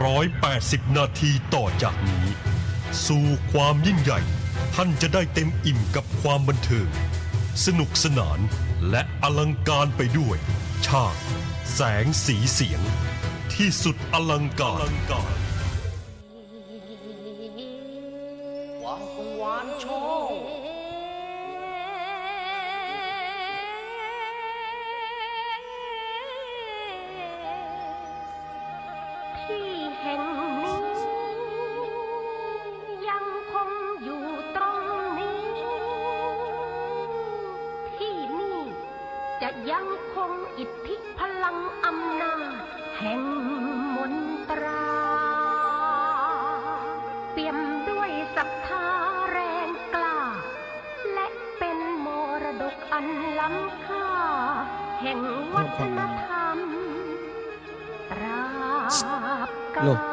180 นาทีต่อจากนี้ สู่ความยิ่งใหญ่ ท่านจะได้เต็มอิ่มกับความบันเทิง สนุกสนานและอลังการไปด้วย ฉาก แสงสีเสียง ที่สุดอลังการ จะยังคงอิทธิพลังอำนาจแห่งมนตรา เปี่ยมด้วยศรัทธาแรงกล้า และเป็นมรดกอันล้ำค่า แห่งวัฒนธรรมตราบกา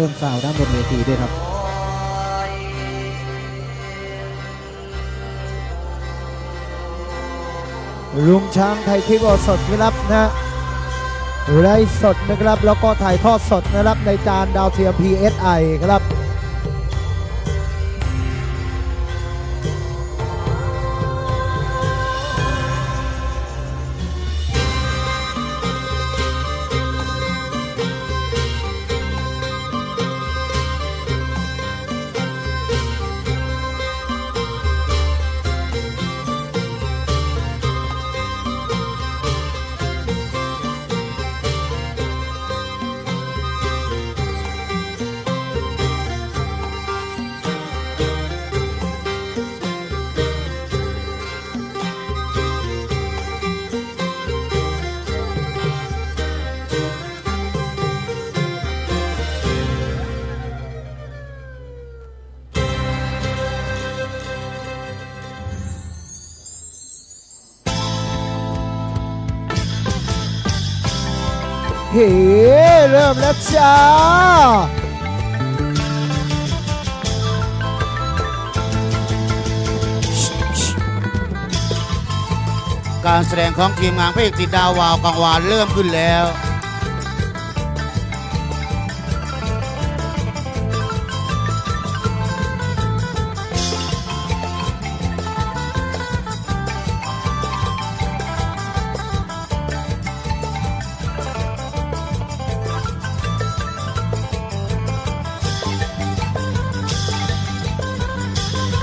เพิ่มซาวด์ด้านบนเวทีด้วยครับลุงช้างไทยคลิปสดนะครับนะไลฟ์สดนะครับ แล้วก็ถ่ายทอดสดนะครับในจานดาวเทียม PSI ครับ เริ่มแล้วจ้าการแสดงของทีมงานพระเอกติดดาววาวกังวานเริ่มขึ้นแล้ว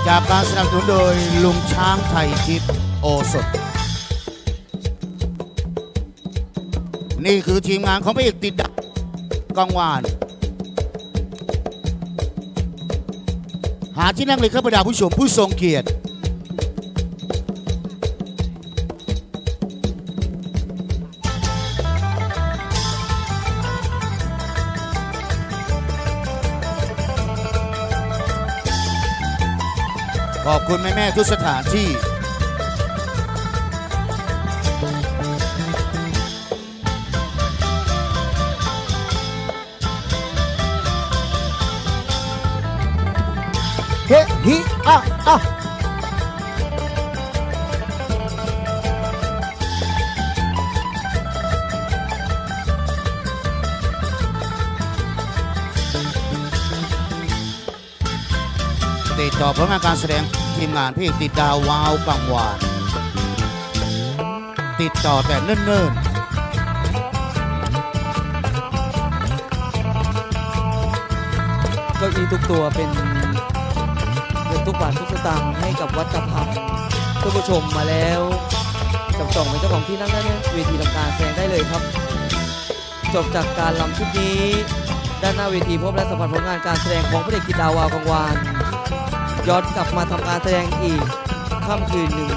จากการสนับสนุนโดยลุงช้างไทยทิพย์โอสถนี่คือทีมงานของพระเอกติดดักกองวาน หาที่นั่งเลยครับบรรดาผู้ชมผู้ทรงเกียรติ ขอบคุณแม่แม่ทุกสถานที่ เฮ้ฮิอะอะ ติดต่อผลงานการแสดงทีมงานพี่ติดดาววาวกังวานติดต่อแต่เนิ่นเก้าอี้ทุกตัวเป็นเงินทุกบาททุกสตางค์ให้กับวัดกระพังท่านผู้ชมมาแล้วจับจองเป็นเจ้าของที่นั่งได้เวทีทำการแสดงได้เลยครับ จบจากการลำชุดนี้ ด้านหน้าเวทีพบและสัมผัสผลงานการแสดงของพระเอกกิดาวาวกังวาน ย้อนกลับมาทำการแสดงอีกค่ำคืนหนึ่ง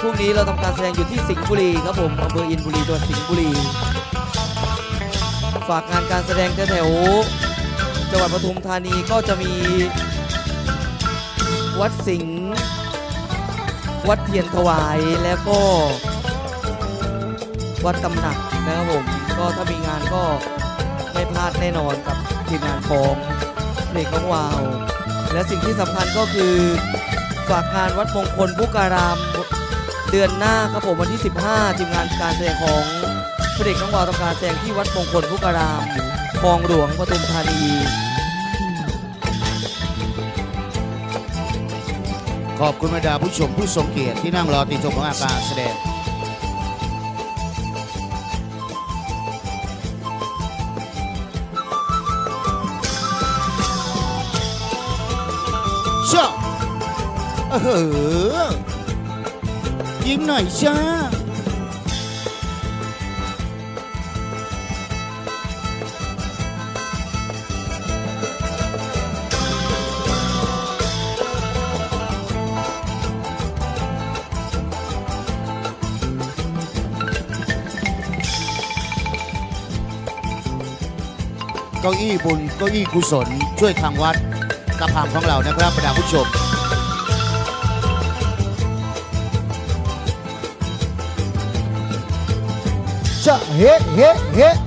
พรุ่งนี้เราทำการแสดงอยู่ที่สิงห์บุรีครับผมอำเภออินบุรีจังหวัดสิงห์บุรี ฝากงานการแสดงแถวจังหวัดปทุมธานีก็จะมีวัดสิงห์วัดเทียนถวายแล้วก็ วัดตำหนักนะครับผม ก็ถ้ามีงานก็ไม่พลาดแน่นอนกับทีมงานของ ลงของวาว และสิ่งที่สำคัญก็คือฝากงานวัดมงคลพุการามเดือนหน้าครับผมวันที่ 15ทีมงานการแสดงของพระเด็กน้องวาวทำการแสดงที่วัดมงคลพุการามคลองหลวงปทุมธานี ขอบคุณบรรดาผู้ชมผู้ทรงเกียรติที่นั่งรอติดชมผลงาการแสดง เออยิ้มหน่อยจ้าเก้าอี้บุญเก้าอี้กุศลช่วยทางวัดกระพังของเรานะครับบรรดาผู้ชม จะเฮ้เฮ้เฮ้